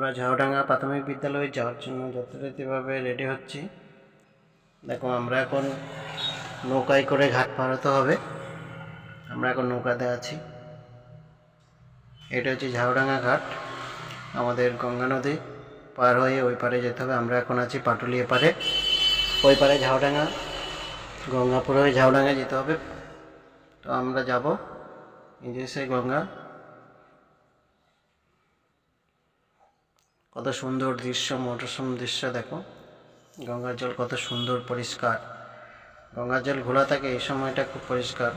আমরা ঝাউডাঙ্গা প্রাথমিক বিদ্যালয়ে যাওয়ার জন্য যথারীতিভাবে রেডি হচ্ছি। দেখো, আমরা এখন নৌকায় করে ঘাট পারাতে হবে। আমরা এখন নৌকাতে আছি। এটা হচ্ছে ঝাউডাঙ্গা ঘাট। আমাদের গঙ্গা নদী পার হয়ে ওই পারে যেতে হবে। আমরা এখন আছি পাটুলিয়া পারে। ওই পারে ঝাউডাঙ্গা, গঙ্গাপুর হয়ে ঝাউডাঙ্গা যেতে হবে। তো আমরা যাব। এই সেই গঙ্গা। কত সুন্দর দৃশ্য মনোরম দৃশ্য দেখো। গঙ্গার জল কত সুন্দর, পরিষ্কার। গঙ্গার জল ঘোলা থাকে, এই সময়টা খুব পরিষ্কার।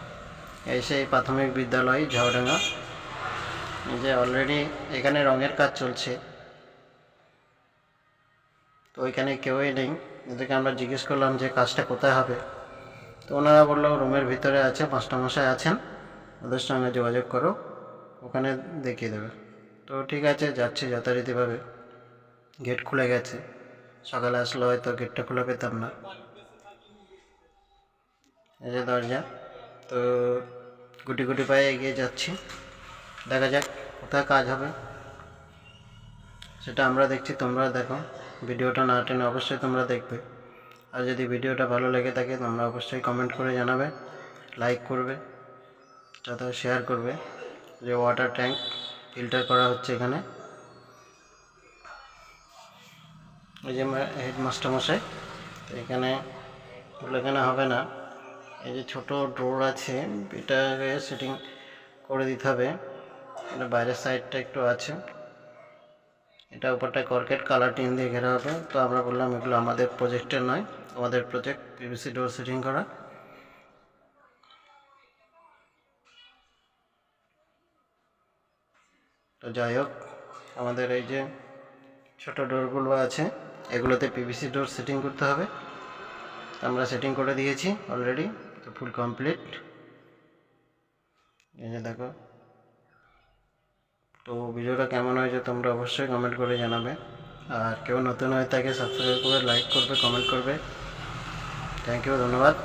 এই সেই প্রাথমিক বিদ্যালয়, ঝাউডাঙ্গা, যে অলরেডি এখানে রঙের কাজ চলছে। তো ওইখানে কেউই নেই। এদেরকে আমরা জিজ্ঞেস করলাম যে, কাজটা কোথায় হবে? তো ওনারা বলল, রুমের ভিতরে আছে, মাস্টারমশাই আছেন। ওদের সঙ্গে যোগাযোগ করো। ওখানে দেখিয়ে দেবে। তো ঠিক আছে, যাচ্ছি যথারীতিভাবে। গেট খুলে গেছে। সকালে আসলে হয়তো গেটটা খুলে পেতাম না। এই যে দরজা। তো গুটি গুটি পায়ে এগিয়ে যাচ্ছি। দেখা যাক কোথায় কাজ হবে। সেটা আমরা দেখছি তোমরা দেখো। ভিডিওটা না টেনে অবশ্যই তোমরা দেখবে। আর যদি ভিডিওটা ভালো লেগে থাকে, তোমরা অবশ্যই কমেন্ট করে জানাবে, লাইক করবে যাতে শেয়ার করবে যে ওয়াটার ট্যাঙ্ক ফিল্টার করা হচ্ছে এখানে। এই যে হেডমাস্টার মশাই, তো এখানে ওগুলো এখানে হবে না। এই যে ছোট ডোর আছে, এটাকে সেটিং করে দিতে হবে। এটা বাইরের সাইডটা একটু আছে। এটা উপরটা কর্কেট, কালার টিন দিয়ে ঘেরা হবে। তো আমরা বললাম এগুলো আমাদের প্রজেক্টের নয়, আমাদের প্রজেক্ট পিভিসি ডোর সেটিং করা। তো যাই হোক, আমাদের এই যে ছোটো ডোরগুলো আছে এগুলোতে পিভিসি ডোর সেটিং করতে হবে। আমরা সেটিং করে দিয়েছি অলরেডি তো ফুল কমপ্লিট এই যে দেখো। তো ভিডিওটা কেমন হয়েছে তোমরা অবশ্যই কমেন্ট করে জানাবে। আর কেউ নতুন হয়ে থাকে সাবস্ক্রাইব করে লাইক করবে কমেন্ট করবে। থ্যাংক ইউ ধন্যবাদ।